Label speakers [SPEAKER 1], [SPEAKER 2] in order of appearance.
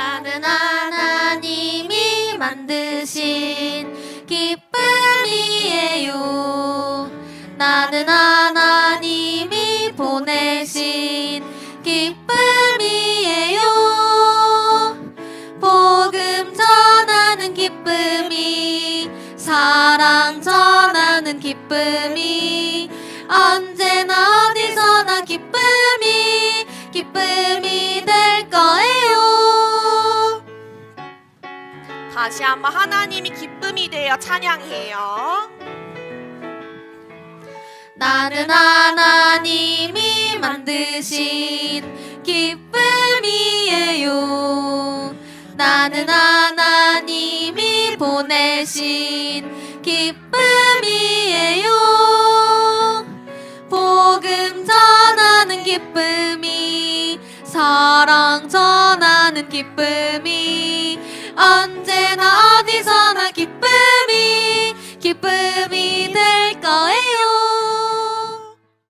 [SPEAKER 1] 나는 하나님이 만드신 기쁨이에요. 나는 하나님이 보내신 기쁨이에요. 복음 전하는 기쁨이 사랑 전하는 기쁨이 언
[SPEAKER 2] 다시 한번 하나님이 기쁨이 되어 찬양해요.
[SPEAKER 1] 나는 하나님이 만드신 기쁨이에요. 나는 하나님이 보내신 기쁨이에요. 복음 전하는 기쁨이 사랑 전하는 기쁨이 언제 나